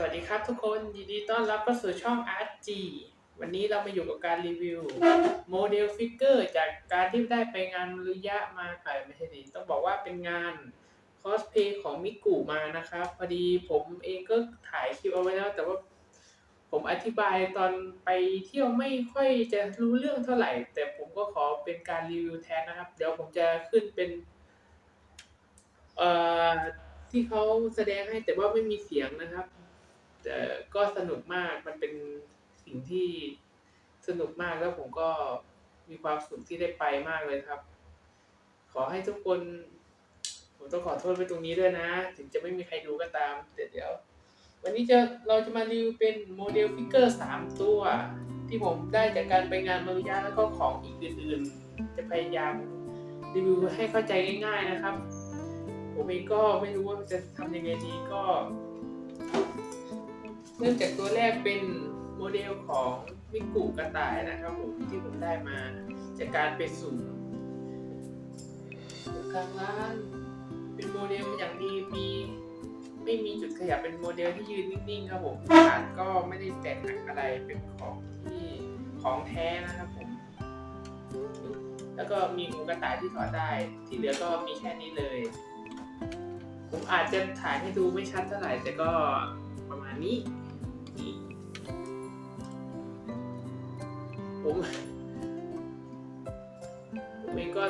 สวัสดีครับทุกคนยินดีต้อนรับเข้าสู่ช่อง RG วันนี้เรามาอยู่กับการรีวิวโมเดลฟิกเกอร์จากการที่ได้ไปงานรุยะมาเอ่อไม่ใช่ดิต้องบอกว่าเป็นงานคอสเพย์ของมิกุมานะครับ พอดีผมเองก็ถ่ายคลิปเอาไว้แล้ว แต่ว่าผมอธิบายตอนไปเที่ยวไม่ค่อยจะรู้เรื่องเท่าไหร่ แต่ผมก็ขอเป็นการรีวิวแทนนะครับ เดี๋ยวผมจะขึ้นเป็นเอ่อที่เขาแสดงให้แต่ว่าไม่มีเสียงนะครับ แต่ก็สนุกมากมันเป็นสิ่งที่สนุกมากแล้วผมก็มีความสุขที่ได้ไปมากเลยครับ ขอให้ทุกคน ผมต้องขอโทษไปตรงนี้ด้วยนะ ถึงจะไม่มีใครดูก็ตามแต่เดี๋ยว วันนี้จะเราจะมารีวิวเป็นโมเดลฟิกเกอร์สามตัว ที่ผมได้จากการไปงานมารุยะแล้วก็ของอีกอื่นๆ จะพยายามรีวิวให้เข้าใจง่าย ๆนะครับ ผมเองก็ไม่รู้ว่าจะทำยังไงดีก็ เริ่มจากตัวแรกเป็นโมเดลของมิกุกระต่ายนะครับผมที่ผมได้มาจากการไปสุ่มทางร้านเป็นโมเดลอย่างดีมีไม่มีจุดขยับเป็นโมเดลที่ยืนนิ่งๆครับผมฐานก็ไม่ได้แตกหักอะไรเป็นของที่ของแท้นะครับผมแล้วก็มีหูกระต่ายที่ถอดได้ ที่เหลือก็มีแค่นี้เลย ผมอาจจะถ่ายให้ดูไม่ชัดเท่าไหร่แต่ก็ประมาณนี้ ผมผมเองก็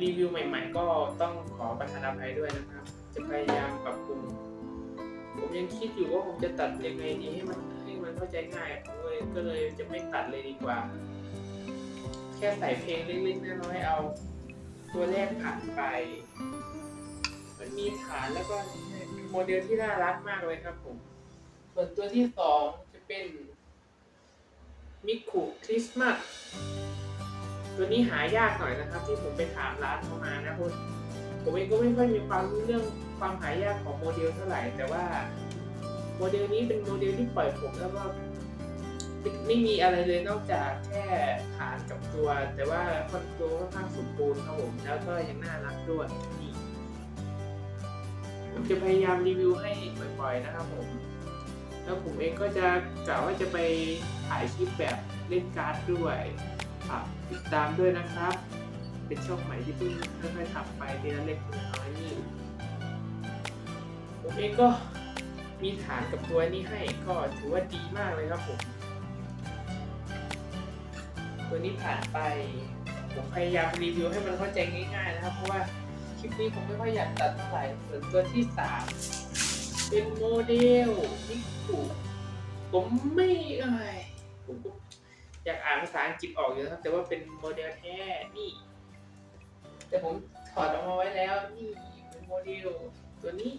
รีวิวใหม่ๆ ก็ต้องขอประทานอภัยด้วยนะครับ จะพยายามปรับปรุงผมยังคิดอยู่ว่าผมจะตัดยังไงดีให้มันให้มันเข้าใจง่ายผมเลยก็เลยจะไม่ตัดเลยดีกว่า แค่ใส่เพลงเล็กๆน้อยๆเอา ตัวแรกผ่านไป มันมีฐานแล้วก็โมเดลที่น่ารักมากเลยครับผม ส่วนตัวที่สองจะเป็นมิคุคริสต์มาสตัวนี้หายากหน่อยนะครับ ที่ผมไปถามร้านเข้ามานะคุณผมเองก็ไม่ค่อยมีความรู้เรื่องความหายากของโมเดลเท่าไหร่ แต่ว่าโมเดลนี้เป็นโมเดลที่ปล่อยผมแล้วก็ไม่มีอะไรเลยนอกจากแค่ฐานกับตัว แต่ว่าคอนโทรค่อนข้างสมบูรณ์ครับผมแล้วก็ยังน่ารักด้วยนี่ผมจะพยายามรีวิวให้บ่อยๆนะครับผม แล้วผมเองก็จะกล่าวว่าจะไปถ่ายคลิปแบบเล่นการ์ดด้วยติดตามด้วยนะครับ เป็นช่องใหม่ที่เพิ่งค่อยๆทำไปเดือนเล็กทีละน้อยนี่ผมเองก็มีฐานกับตัวนี้ให้ก็ถือว่าดีมากเลยครับผม ตัวนี้ผ่านไปผมพยายามรีวิวให้มันเข้าใจง่ายๆนะครับ เพราะว่าคลิปนี้ผมไม่ค่อยอยากตัดเท่าไหร่ส่วนตัวที่สาม เป็นโมเดลนิคุผมไม่เอ้ยผมก็อยากอ่านภาษาอังกฤษออกอยู่นะครับ แต่ว่าเป็นโมเดลแท้นี่ แต่ผมถอดออกมาไว้แล้ว นี่เป็นโมเดลตัวนี้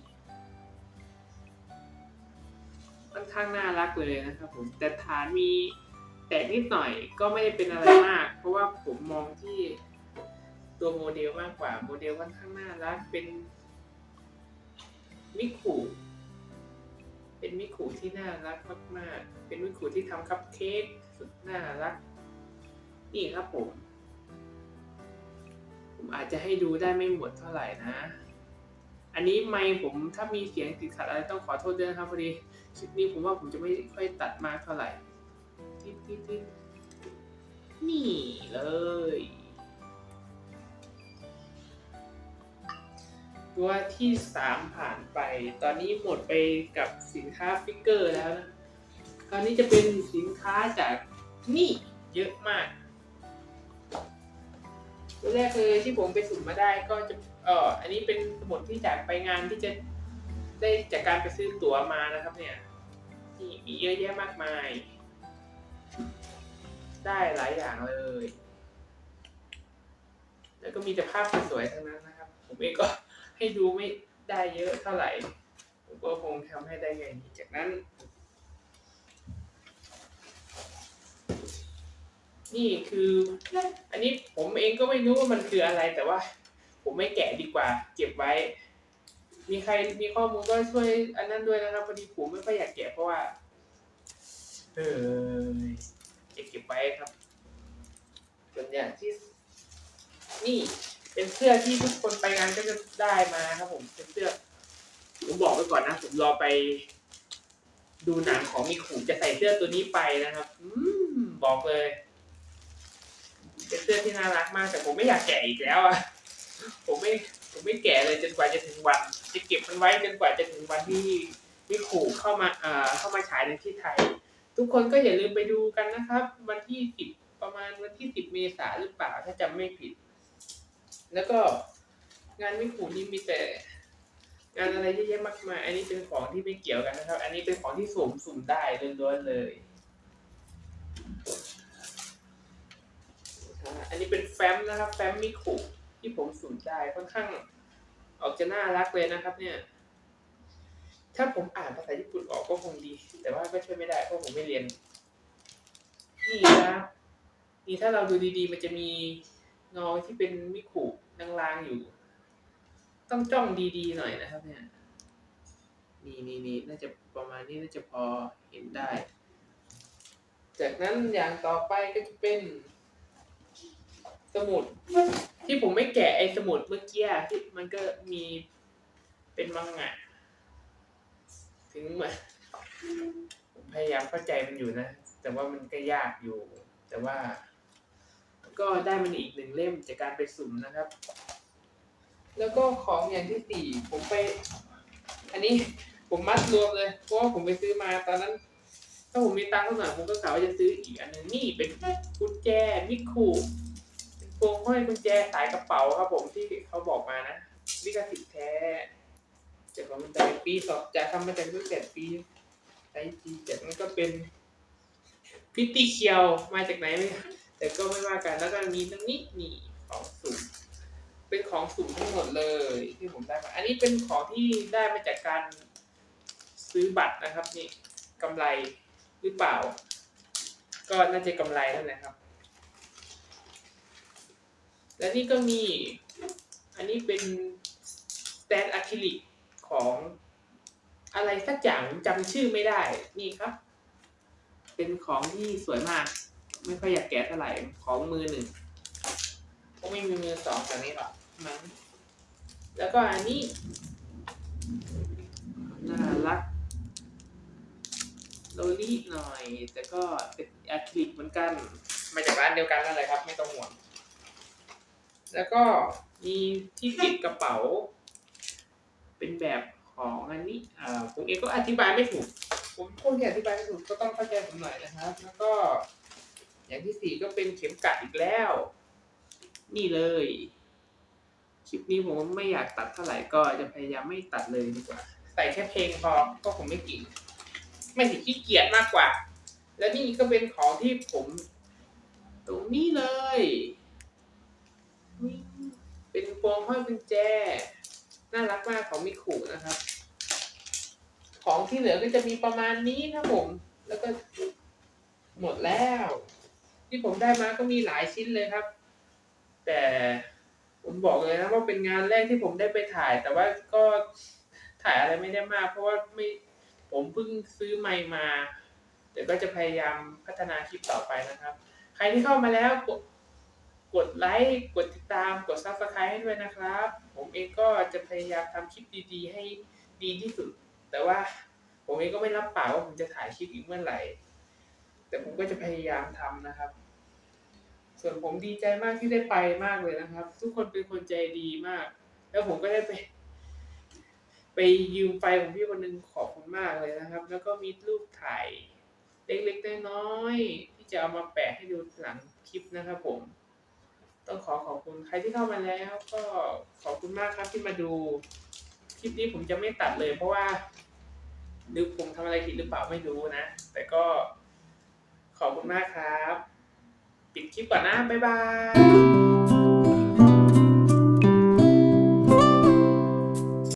ค่อนข้างน่ารักเลยนะครับผมแต่ฐานมีแตกนิดหน่อยก็ไม่ได้เป็นอะไรมาก เพราะว่าผมมองที่ตัวโมเดลมากกว่า โมเดลค่อนข้างน่ารักเป็นมิคุ เป็นมิคุที่น่ารักมากๆ เป็นมิคุที่ทำคัพเค้กสุดน่ารัก นี่ครับผม ผมอาจจะให้ดูได้ไม่หมดเท่าไหร่นะ อันนี้ไม่ผมถ้ามีเสียงติดขัดอะไรต้องขอโทษด้วยนะครับพอดีคลิปนี้ผมว่าผมจะไม่ค่อยตัดมากเท่าไหร่ นี่เลย ตัวที่สามผ่านไป ตอนนี้หมดไปกับสินค้าฟิกเกอร์แล้วนะคราวนี้จะเป็นสินค้าจากนี่เยอะมาก ตัวแรกเลยที่ผมไปสุ่มมาได้ก็จะเอออันนี้เป็นสมุดที่จากไปงานที่จะได้จากการไปซื้อตั๋วมานะครับเนี่ยนี่มีเยอะแยะมากมาย ได้หลายอย่างเลย แล้วก็มีแต่ภาพสวยๆทั้งนั้นนะครับ ผมเองก็ ให้ดูไม่ได้เยอะเท่าไหร่ผมก็คงทำให้ได้ไงดีจากนั้น นี่คือ อันนี้ผมเองก็ไม่รู้ว่ามันคืออะไรแต่ว่า ผมไม่แกะดีกว่า เก็บไว้ มีใครมีข้อมูลก็ช่วยอันนั้นด้วยนะครับพอดีผมไม่ค่อยอยากแกะเพราะว่าเออเก็บเก็บไว้ครับส่วนอย่างที่นี่ เป็นเสื้อที่ทุกคนไปงานก็จะได้มาครับผมเป็นเสื้อผมบอกไว้ก่อนนะผมรอไป ดูหนังของมิคุจะใส่เสื้อตัวนี้ไปนะครับ อืมบอกเลย เป็นเสื้อที่น่ารักมาก แต่ผมไม่อยากแกะอีกแล้วอะผมไม่ผมไม่แกะเลยจนกว่าจะถึงวัน จะเก็บมันไว้จนกว่าจะถึงวันที่มิคุเข้ามาเอ่อเข้ามาฉายในที่ไทย ทุกคนก็อย่าลืมไปดูกันนะครับ วันที่สิบประมาณวันที่สิบเมษาหรือเปล่าถ้าจำไม่ผิด แล้วก็งานมิคุนี่มีแต่งานอะไรเยอะแยะมากมาย อันนี้เป็นของที่ไม่เกี่ยวกันนะครับ อันนี้เป็นของที่สุ่มสุ่มได้ล้วนๆเลย อันนี้เป็นแฟ้มนะครับแฟ้มมิคุที่ผมสุ่มได้ค่อนข้าง ออกจะน่ารักเลยนะครับ เนี่ย ถ้าผมอ่านภาษาญี่ปุ่นออกก็คงดี แต่ว่าก็ช่วยไม่ได้เพราะผมไม่เรียน นี่นะนี่ถ้าเราดูดีๆ มันจะมีเงาที่เป็นมิคุ ลางๆอยู่ ต้องจ้องดีๆหน่อยนะครับ เนี่ย นี่นี่นี่น่าจะประมาณนี้น่าจะพอเห็นได้ จากนั้นอย่างต่อไปก็จะเป็น สมุด ที่ผมไม่แกะไอ้สมุดเมื่อกี้ที่มันก็มีเป็นมังงะถึงมาผมพยายามเข้าใจมันอยู่นะ แต่ว่ามันก็ยากอยู่ แต่ว่า ก็ได้มันอีกหนึ่งเล่มจากการไปสุ่มนะครับ แล้วก็ของอย่างที่สี่ผมไป อันนี้ผมมัดรวมเลยเพราะว่าผมไปซื้อมาตอนนั้น ถ้าผมมีตังค์เท่าไหร่ผมก็กะว่าจะซื้ออีกอันหนึ่งนี่เป็นกุญแจมิคุเป็นพวงห้อยกุญแจสายกระเป๋าครับ ผมที่เขาบอกมานะลิขสิทธิ์แท้จากของมันจะเป็นปีสองจะทำมาจากรุ่นแปดปีไอจีเจ็ดมันก็เป็นพิตตี้เคียวมาจากไหนไม่ แต่ก็ไม่ว่ากันแล้วก็มีตรงนี้นี่ของสุ่มเป็นของสุ่มทั้งหมดเลยที่ผมได้มาอันนี้เป็นของที่ได้มาจากการซื้อบัตรนะครับนี่กำไรหรือเปล่า ก็น่าจะกำไรนั่นแหละครับ และนี่ก็มีอันนี้เป็นสแตนอะคริลิกของอะไรสักอย่างจำชื่อไม่ได้นี่ครับ เป็นของที่สวยมาก ไม่ค่อยอยากแกะเท่าไหร่ของมือหนึ่งคงไม่มีมือสองแบบนี้หรอกมั้งแล้วก็อันนี้น่ารักโลลี่หน่อย แต่ก็เป็นอะคริลิกเหมือนกันมาจากร้านเดียวกันนั่นแหละครับ ไม่ต้องห่วงแล้วก็มีที่ติดกระเป๋า เป็นแบบของอันนี้อ่าผมเองก็อธิบายไม่ถูก ผมพูดที่อธิบายไม่ถูกก็ต้องเข้าใจผมหน่อยนะครับ แล้วก็ อย่างที่สี่ก็เป็นเข็มกัดอีกแล้ว นี่เลย คลิปนี้ผมไม่อยากตัดเท่าไหร่ก็จะพยายามไม่ตัดเลยดีกว่า ใส่แค่เพลงพอก็ผมไม่กิ่งไม่สิขี้เกียจมากกว่า และนี่ก็เป็นของที่ผม ตรงนี้เลยนี่เป็นพวงห้อยกุญแจ น่ารักมากของมิคุนะครับ ของที่เหลือก็จะมีประมาณนี้ครับผม แล้วก็หมดแล้ว ที่ผมได้มาก็มีหลายชิ้นเลยครับ แต่ผมบอกเลยนะว่าเป็นงานแรกที่ผมได้ไปถ่าย แต่ว่าก็ถ่ายอะไรไม่ได้มาก เพราะว่าไม่ผมเพิ่งซื้อไมค์มาเดี๋ยวก็จะพยายามพัฒนาคลิปต่อไปนะครับ ใครที่เข้ามาแล้วกดกดไลค์กดติดตามกดซับสไครต์ให้ด้วยนะครับ ผมเองก็จะพยายามทำคลิปดีๆ ให้ดีที่สุด แต่ว่าผมเองก็ไม่รับปากว่าผมจะถ่ายคลิปอีกเมื่อไหร่ แต่ผมก็จะพยายามทำนะครับ ส่วนผมดีใจมากที่ได้ไปมากเลยนะครับ ทุกคนเป็นคนใจดีมาก แล้วผมก็ได้ไป ไปยืมไฟของพี่คนหนึงขอบคุณมากเลยนะครับ แล้วก็มีรูปถ่ายเล็กๆน้อยๆที่จะเอามาแปะให้ดูหลังคลิปนะครับผม ต้องขอขอบคุณใครที่เข้ามาแล้วก็ขอบคุณมากครับที่มาดูคลิปนี้ผมจะไม่ตัดเลย เพราะว่าหรือผมทำอะไรผิดหรือเปล่าไม่รู้นะ แต่ก็ขอบคุณมากครับ ปิดคลิปก่อนนะ บ๊ายบาย